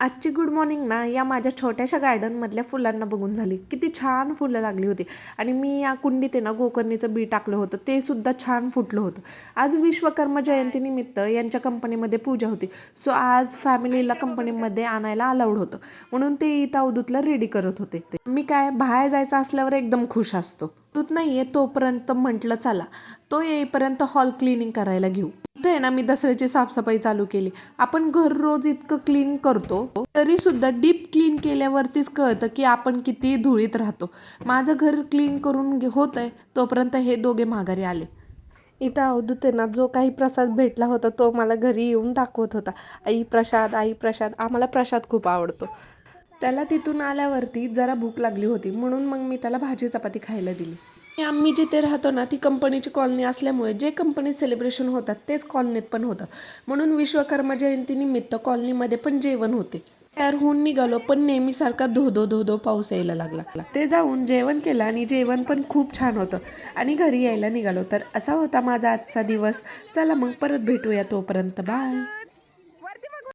आजची good morning ना या माझ्या छोट्याशा गार्डनमधल्या फुलांना बघून झाली. किती छान फुलं लागली होती. आणि मी या कुंडीत आहे ना गोकर्णीचं बी टाकलं होतं. ते सुद्धा छान फुटलं होतं. आज विश्वकर्मा जयंतीनिमित्त यांच्या कंपनीमध्ये पूजा होती. सो आज फॅमिलीला कंपनीमध्ये आणायला अलाउड होतं. म्हणून ते इथं अवधूतला रेडी करत होते. ते मी काय बाहेर जायचं असल्यावर एकदम खुश असतो. नाही तोपर्यंत म्हटलं चला. तो येईपर्यंत हॉल क्लिनिंग करायला घेऊ. इथं आहे ना मी दसऱ्याची साफसफाई चालू केली. आपण घर रोज इतकं क्लीन करतो तरी सुद्धा डीप क्लीन केल्यावरतीच कळतं की आपण किती धुळीत राहतो. माझं घर क्लीन करून होत आहे तोपर्यंत हे दोघे माघारी आले. इथं अवधूत आहे ना जो काही प्रसाद भेटला होता तो मला घरी येऊन दाखवत होता. आई प्रसाद आई प्रसाद आम्हाला प्रसाद खूप आवडतो. त्याला तिथून आल्यावरती जरा भूक लागली होती म्हणून मग मी त्याला भाजी चपाती खायला दिली. आम्ही जिथे राहतो ना ती कंपनीची कॉलनी असल्यामुळे जे कंपनीत सेलिब्रेशन होतात तेच कॉलनीत पण होतं म्हणून विश्वकर्मा जयंतीनिमित्त कॉलनीमध्ये पण जेवण होते. तयार होऊन निघालो पण नेहमीसारखा धोधो धोधो पाऊस यायला लागला. ते जाऊन जेवण केलं आणि जेवण पण खूप छान होतं. आणि घरी यायला निघालो. तर असा होता माझा आजचा दिवस. चला मग परत भेटूया तोपर्यंत. बाय